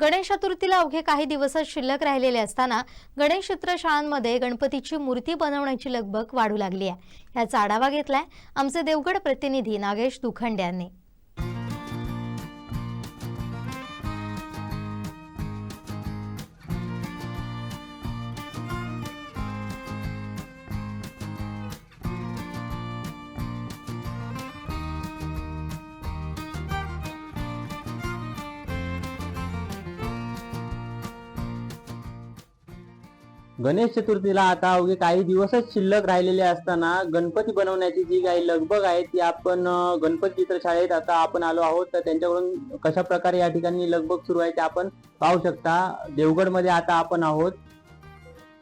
गणेश चतुर्थीला अवघे काही दिवसच शिल्लक राहिलेले असताना गणेश चित्र शाळांमध्ये गणपतीची मूर्ती बनवण्याची लगबग वाढू लागली आहे. याचा आढावा घेतलाय आमचे देवगड प्रतिनिधी नागेश दुखंड यांनी. गणेश चतुर्थीला आता अवघे काही दिवसच शिल्लक राहिलेले असताना गणपती बनवण्याची जी काही लगबग आहे ती आपण गणपती चित्रशाळेत आता आपण आलो आहोत. तर त्यांच्याकडून कशा प्रकारे या ठिकाणी लगबग सुरू आहे ते आपण पाहू शकता. देवगडमध्ये आता आपण आहोत.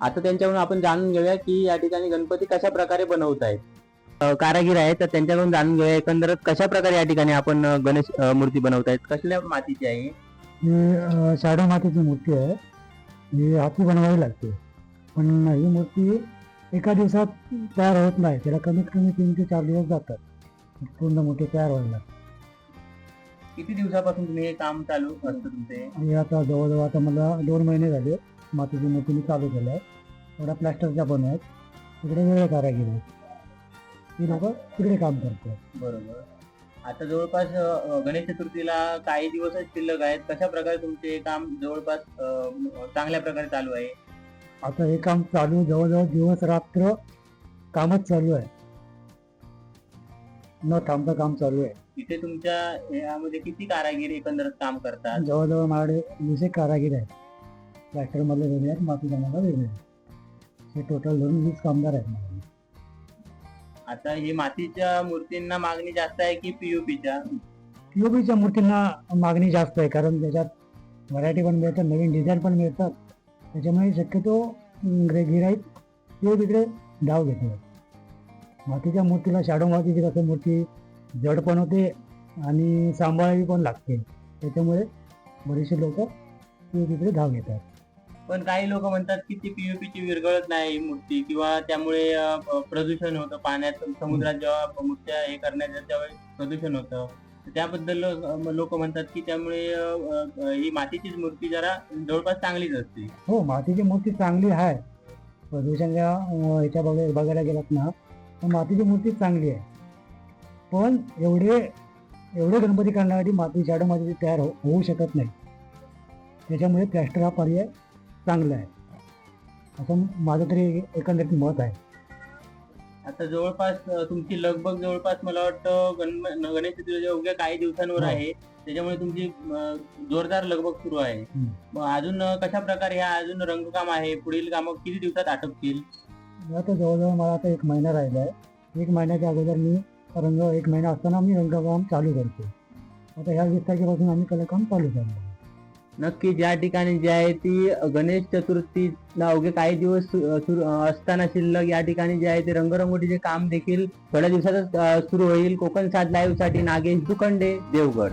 आता त्यांच्याकडून आपण जाणून घेऊया की या ठिकाणी गणपती कशा प्रकारे बनवत आहेत. कारागीर आहेत तर त्यांच्याकडून जाणून घेऊया एकंदरच कशा प्रकारे या ठिकाणी आपण गणेश मूर्ती बनवत आहेत. कसल्या मातीची आहे? ही शाडो मातीची मूर्ती आहे. ही हाती बनवावी लागते. पण ही मूर्ती एका दिवसात तयार होत नाही. त्याला कमीत कमी तीन ते चार दिवस जातात. पूर्ण मूर्ती तयार व्हायला. किती दिवसापासून तुम्ही हे काम चालू असतं तुमचे? आणि आता जवळजवळ आता मला दोन महिने झाले. मातीची मूर्ती मी चालू केलं आहे. थोड्या प्लॅस्टरच्या पण आहेत. तिकडे वेगळे कारागीर आहेत ती लोक तिकडे काम करतात. बरोबर. आता जवळपास अ, गणेश चतुर्थीला काही दिवसच शिल्लक आहेत. कशा प्रकारे तुमचे काम जवळपास अ, चांगल्या प्रकारे चालू आहे? आता हे काम चालू जवळजवळ दिवस रात्र कामच चालू आहे. न थांबता काम चालू आहे. इथे तुमच्या यामध्ये किती कारागीर एकंदरच काम करतात? जवळजवळ माझ्याकडे वीस एक कारागीर आहेत. ट्रॅक्टर मधले वेगळे आहेत माती जमाला वेगळे आहेत. हे टोटल धरून वीस कामगार आहेत माझ्याकडे. आता ही मातीच्या मूर्तींना मागणी जास्त आहे की पीयूपीच्या POP च्या मूर्तींना मागणी जास्त आहे कारण त्याच्यात व्हरायटी पण मिळतात नवीन डिझाईन पण मिळतात. त्याच्यामुळे शक्यतो गिराईक पीओपीकडे धाव घेतात मातीच्या मूर्तीला शाडो मातीची कसं मूर्ती जड पण होते आणि सांभाळावी पण लागते. त्याच्यामुळे बरेचसे लोक पीओपीकडे धाव घेतात. पण काही लोक म्हणतात की ती पीयूपीची विरघळत नाही ही मूर्ती किंवा त्यामुळे प्रदूषण होतं. पाण्यात समुद्रात जेव्हा मूर्त्या हे करण्याच्या त्यावेळी प्रदूषण होतं. त्याबद्दल लोक म्हणतात की त्यामुळे ही मातीचीच मूर्ती जरा जवळपास चांगलीच असते. हो मातीची मूर्ती चांगली आहे. प्रदूषणच्या अं, ह्याच्या बघा बघायला गेलात ना तर मातीची मूर्ती चांगली आहे. पण एवढे एवढे गणपती करण्यासाठी माती शाडो माती तयार हो- होऊ शकत नाही. त्याच्यामुळे प्लॅस्टर हा पर्याय चांगला आहे. असं माझं तरी एकंदरीत मत आहे. आता जवळपास तुमची लगबग जवळपास मला वाटतं गण गणेश चतुर्थीच्या उद्या काही दिवसांवर हो. आहे. त्याच्यामुळे तुमची जोरदार लगबग सुरू आहे. मग अजून कशा प्रकारे ह्या अजून रंगकाम आहे? पुढील कामं किती दिवसात आटपतील? आता जवळजवळ मला आता एक महिना राहिला आहे. एक महिन्याच्या अगोदर मी रंग एक महिना असताना मी रंगकाम चालू करतो. आता ह्या वीस तारखेपासून आम्ही कलाकाम चालू करतो. नक्की ज्या ठिकाणी जी आहे ती गणेश चतुर्थीला अवघे काही दिवस असताना शिल्लक या ठिकाणी जे आहे ते रंगरंगोटीचे काम देखील थोड्या दिवसातच सुरू होईल. कोकण साथ लाईव्हसाठी नागेश दुखंडे देवगड.